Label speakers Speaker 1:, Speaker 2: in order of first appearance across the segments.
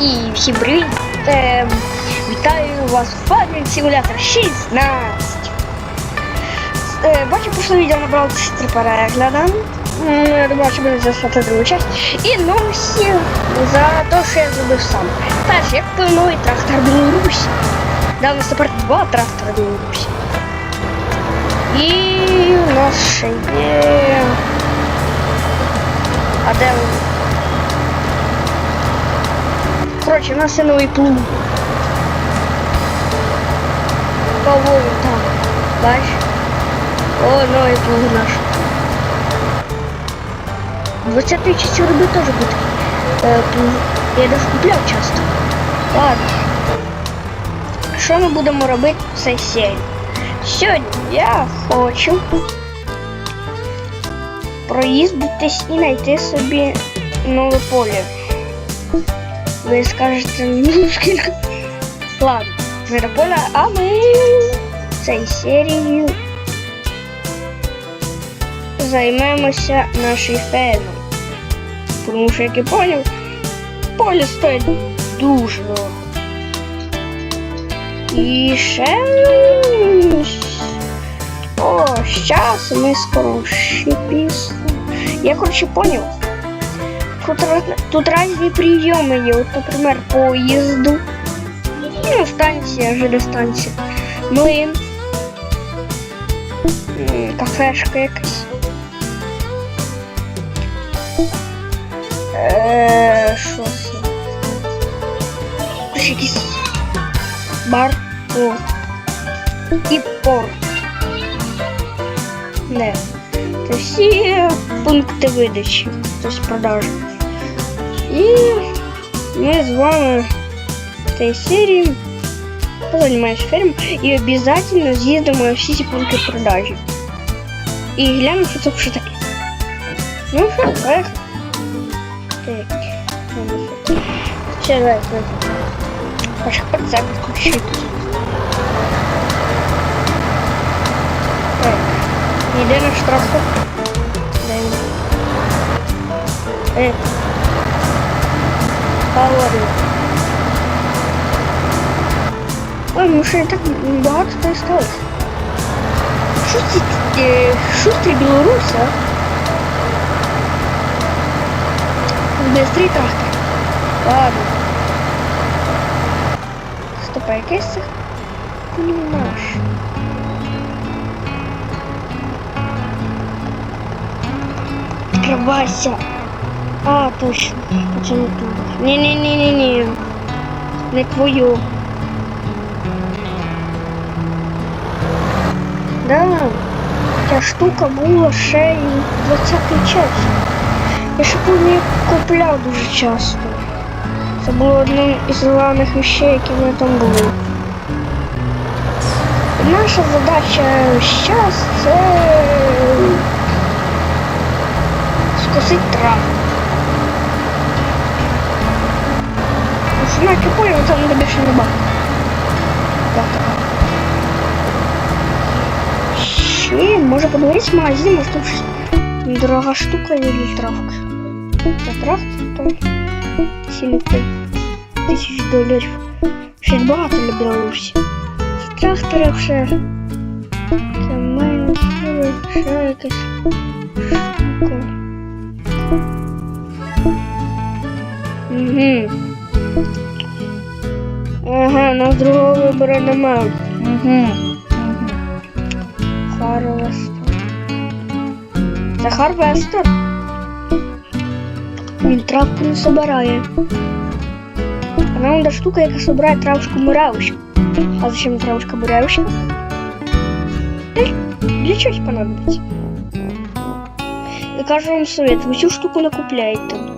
Speaker 1: І всім привіт! Е, вітаю вас в Farming Simulator 16! Е, бачу, прошле відео набрало 3 перегляда. Думаю, що буде заслати другу часть. І новості за те, що я зробив сам. Перше, я купив трактор Білорусі. Да, у нас тепер два трактора Білорусі. І у нас ще є. А де він? Коротше, у нас є новий плуг. Павло там. Бачиш? О, новий плуг наш. 20 часті робити теж буде. Е, плуг. Я даже купляв часто. Ладно. Що ми будемо робити в цій? Сьогодні я хочу проїздитись і знайти собі нове поле. Ви скажете, ну скільки. Ладно, поля, а ми в цій серії займемося нашою фермою. Тому що, як я поняв, поле стоїть дуже дорого. І ще. О, зараз ми скоро ще пісню. Я, коротше, поняв. Тут, тут разные приемы є. От, например, поїзду. Ну, станція, ЖД-станція. Млин. Кафешка якась. Е, Що це? Ще якийсь бар. О. І порт. Не. Це всі пункти видачі, тобто продажі. І ми з вами в цій серії позаймаємось фермом і обов'язково з'їздимо на всі ці пункти продажі. І глянемо, що це вже таке. Ну що, поїхали. Так. Ще давай. Аж це відключити. Так. Йде на штрафу. Дай. Е. Говорю. Ой, ну що так багато не сталося. Що ці шустрі білоруси, а? Бистрий трактор. Ладно. Стоп, а якийсь це? Не наш. Открывайся. А, точно. Почему тут? Не-не-не-не-не. Не твою. Да. Ця штука була ще і 20 час. Я ще помню, купляв дуже часто. Це було одним із головних вещей, які в мене там були. Наша задача зараз це скосити траву. Вона кипує, але там буде більше нема. Так. Ще, може подивитися в магазин, може там щось дорога штука є для травки. За травки там 75 тисяч доларів. Щось багато для Білорусі. З тракторів ще. Це мене ще якась штука. Угу. Ага, нас другого вибору нема. Угу. Харвестер. Це Харвестер. Він травку не собирає. А нам треба штука, яка собирає травушку муравушку. А зачем травушка муравушка? Для чогось понадобиться. Я кажу вам совет, ви цю штуку не купляйте.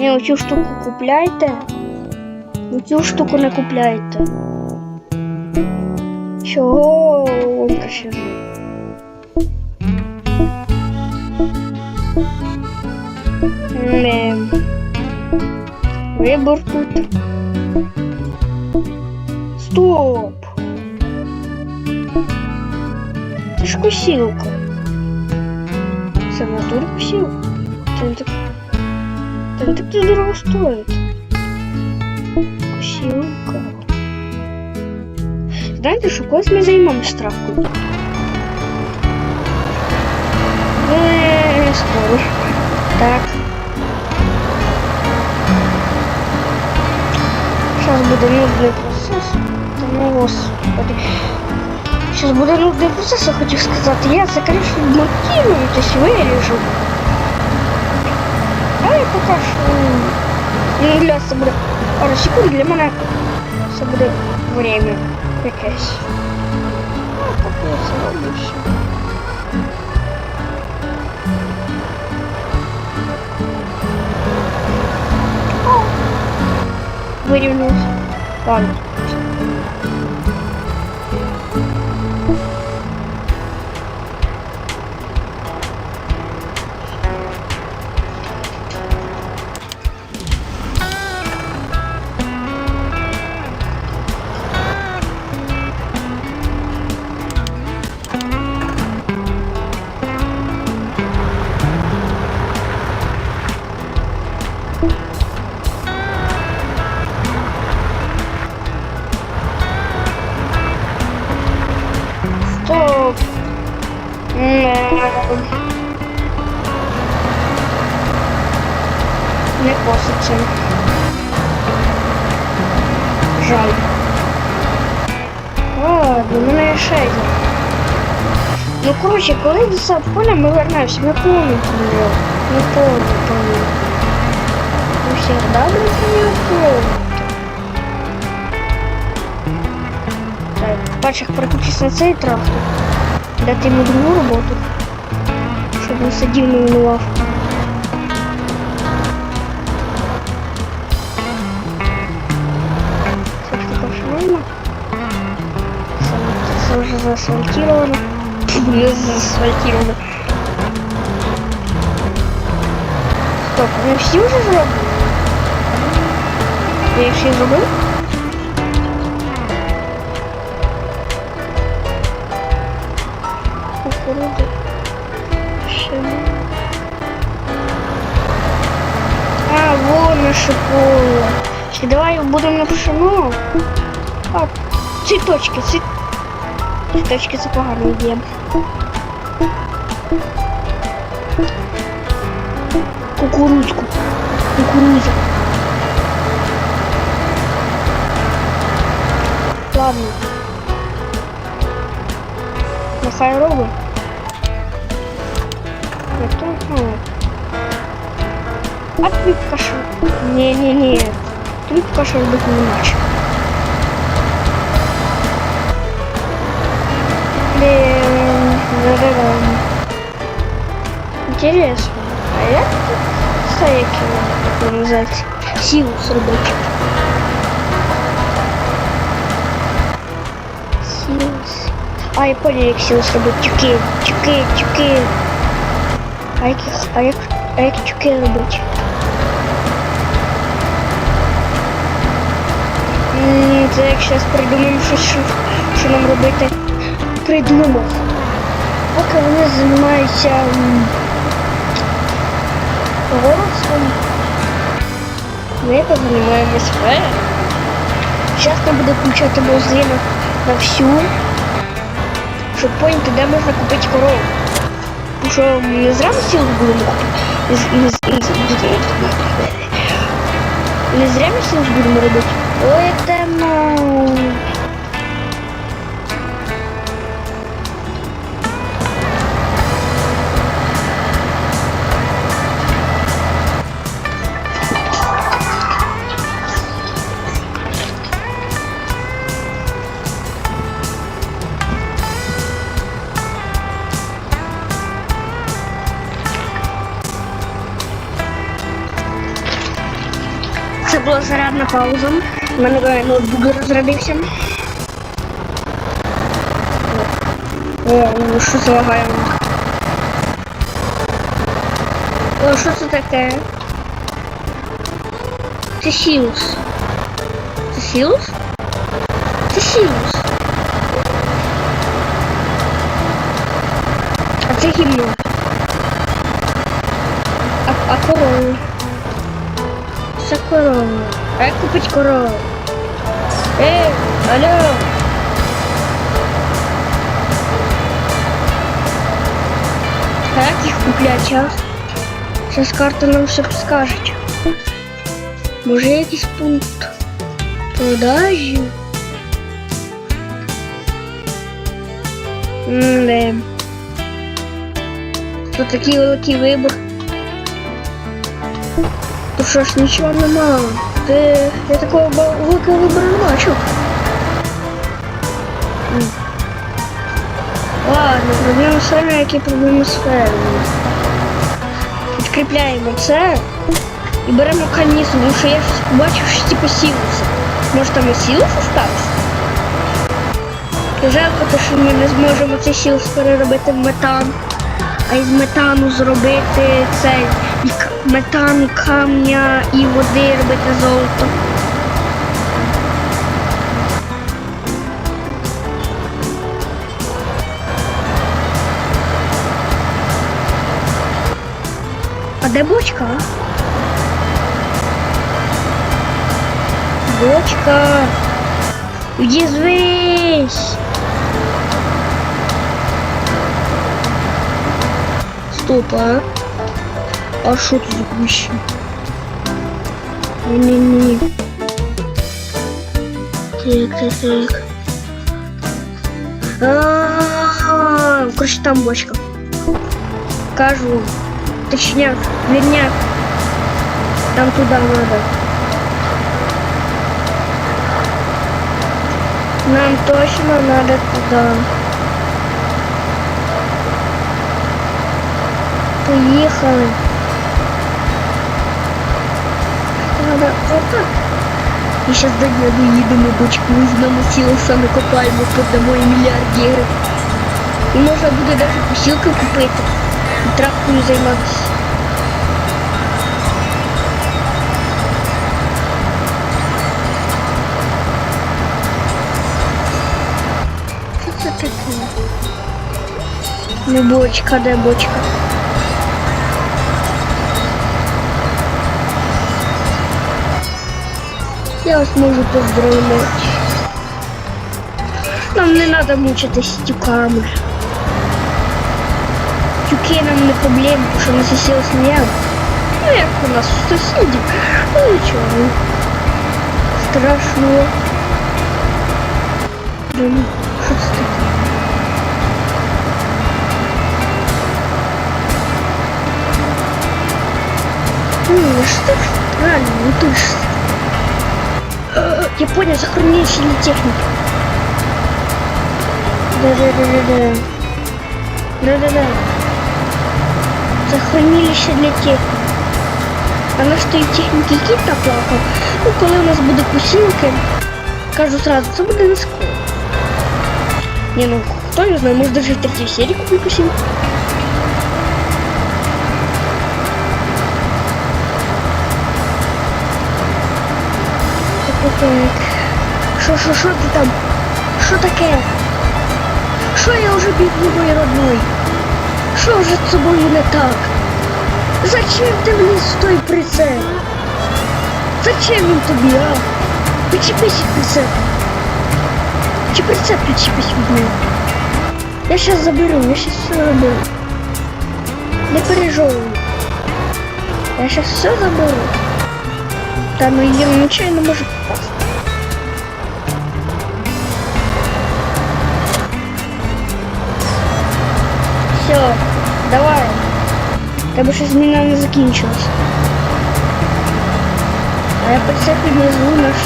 Speaker 1: Не, оцю штуку купляйте. Оцю штуку не купляйте. Чого вам кажу? Не. Вибор тут. Стоп! Це ж косілка. Це в натурі посів. Це не так. Це не так дорого стоїть. Посілка. Знаєте, що колись ми займемо штрафку. Не скоро. Так. Зараз буде нудний процес. Та ну господи. Зараз буде нудний процес, я хотів сказати. Я це, конечно, монтирую, то есть виріжу. Ну, для це буде пару секунд, для мене це буде время якесь. А, так я це роблю ще. Вирівнюсь. Ладно. конца поля мы вернемся. Мы помним ее. Мы помним про нее. Мы всегда будем про нее помнить. Перших протучись на цей трактор. Дати йому другу роботу. Щоб він сидів не минував. Все ж таки швейно. Все уже заасфальтировано Не заасфальтировано. Стоп, вони всі вже зроблені? Я їх всі зробив? кукурудзи. Пшено. А, вон наше поле. Чи давай будемо на пшено? А, цвіточки, цвіт... Цвіточки це погано йде. Кукурудзку. Кукуруза. Ладно. Нехай робить. Это, ну. А тобі покажу. Не-не-не. Тобі покажу робити не иначе. Блин, да-да-да. Интересно. А як тут це як його так називається? Сілус робити. Сілус. А, я понял, як сілус робити. Тюки, тюки, тюки. А як, їх- а як, а як тюки робити? М, Це як зараз придумаємо щось, що, що нам робити. Придумав. Поки вони займаються городством, ми позаймаємось фермою. Зараз нам буде включати мозги на, всю, щоб поняти, де можна купити корову. Тому що ми не зря ми сіл будемо купити. Не, зря ми сіл будемо робити. Ой, як ноутбук розрядився. О, ну що це лагає? О, що це таке? Це Сіус. Це Сіус? Це Сіус. А це гімно. А корову? Це корова. А як купить корову? Ей, алло! А як їх купляти, а? Зараз карта нам все підскаже. Може якийсь пункт продажі? М-де. Тут такий великий вибір. То що ж нічого нема. Ти я такого великого вибору не бачу. Ладно, проблема фермою, які проблеми з фермою. Підкріпляємо це і беремо канісу, тому що я щось побачив, що типу сілося. Може там і сілос стався? Жалко, те, що ми не зможемо цей сілос переробити в метан, а із метану зробити цей метан, камня і води робити золото. А де бочка? Бочка. Відізвись. Стоп, а? А що тут за кущі? Ні-ні-ні. Так, так, так. А, короче, там бочка. Кажу. Точняк, верняк. Там туда надо. Нам точно надо туда. Поехали. Так. І зараз до дня доїдемо бочку, візьмемо сілоса, накопаємо, подамо і мільярдери. І можна буде навіть посілки купити. І трактором займатися. Що це? Не бочка, де бочка? Я вас можу поздравляти. Нам не треба мучитись з тюками. Тюки нам не проблема, тому що у нас сіла сім'я. Ну як у нас у сусідів. Ну нічого. Страшно. Блін, що це таке? Ну, что ж, правильно, ну ты ж. Э, Я понял, сохранилище для техники. Да-да-да-да-да. Да-да-да. Сохранилище для техники. А на що і техніки кіт наплакав. Ну, коли у нас буде посілки, кажу сразу, це буде не скоро. Не, ну, хто не знає, може даже в третій серії куплю посілку. Так. Що, що, що ти там? Що таке? Що я вже бігну мої родной? Що вже з собою не так? Зачем ти вліз в той прицеп? Зачем він тобі, а? Підчепись від прицепа. Чи прицеп підчепись від мене? Я щас заберу, я щас все заберу. Не пережовуй. Я щас все заберу. Та ну я нічого не можу попасти. Все, давай. Тебе щось зміна не закінчилась. А я прицеп піднизу наш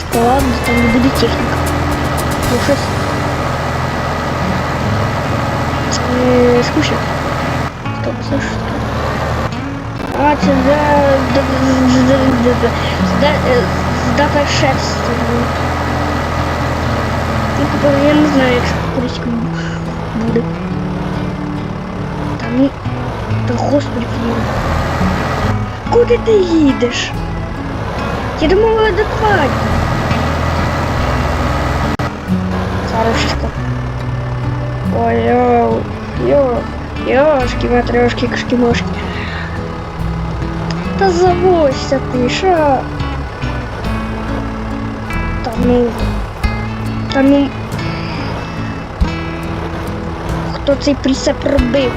Speaker 1: склад, де там не буде техніка. Ну щось. Е, скучно. Стоп, це шерсті. Ну, типу, я не знаю, якщо по-корейському буде. Та ну, та господи, блін. Куди ти їдеш? Я думала адекватно. Хорошечко. Ой, йо, йо, йошки, матрешки, кошки-мошки. Та завозься ти, що? Та ну. Та ну. Хто цей прицеп робив?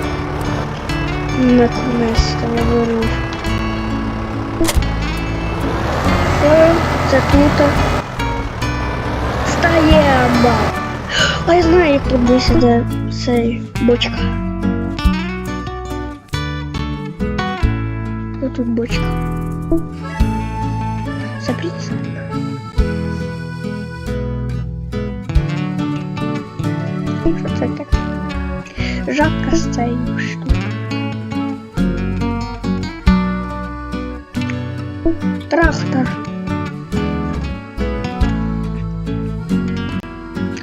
Speaker 1: Наконець-то я говорю. Це тут. Стаємо. А я знаю, як буде сюди цей бочка. Ось тут бочка. Це прицеп. Що це таке? Жабка з цією штукою. Трактор.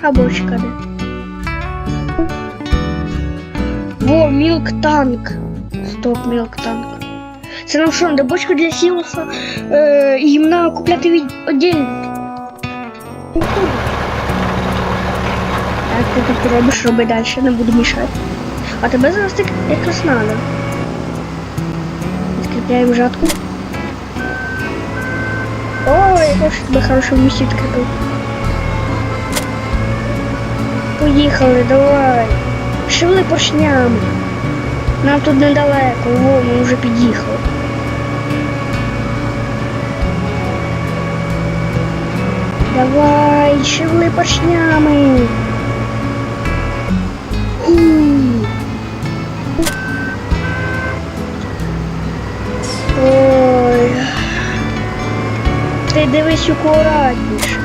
Speaker 1: А бочка де? Во, мілк танк. Стоп, мілк танк. Це нам що, де бочка для сілоса? Е, їм треба купляти від отдельно. Так, ти тут робиш, роби далі, не буду мішати. А тебе зараз так якраз надо. Відкріпляємо жатку. О, яка ж тебе хороша місітка тут. Поїхали, давай. Шивли поршнями. Нам тут недалеко, во, ми вже під'їхали. Давай, шивли поршнями. Ой. Ти дивись акуратніше.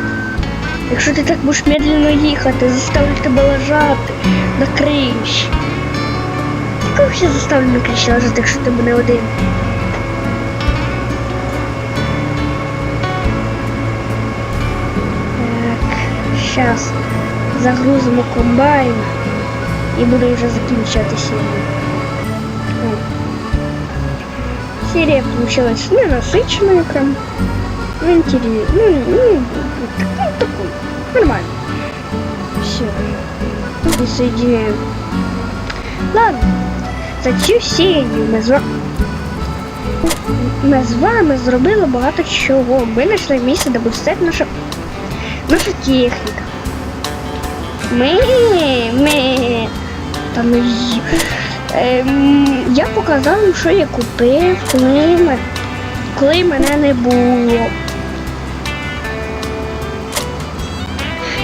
Speaker 1: Якщо ти так будеш медленно їхати, заставлю тебе лежати на криші. Кого ще заставлю на криші лежати, якщо ти мене один? Зараз загрузимо комбайн і будемо вже закінчувати серію. О. Серия получилась ненасыщенная прям. Ну, интересно. Ну, ну, ну, такой. Нормально. Все. Присоединяем. Ладно. За цю серію ми з вами. Ми з вами зробили багато чого. Ми знайшли місце, де буде стояти наша, наша техніка. Ми, ми, там й- ем, я показав, їм, що я купив, коли, ме- коли мене не було.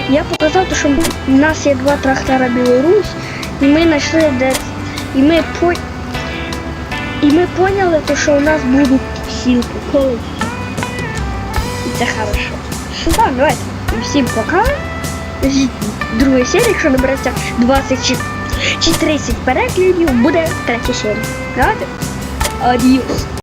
Speaker 1: Я показав, що в нас є два трактора Білорусь, і ми знайшли де. І ми по... І ми поняли, то, що у нас будуть сілки. І це хорошо. Так, давайте. Всім пока. Друга серії, якщо набереться 20 чи, чи 30 переглядів, буде третя серія. Давайте. Адіос.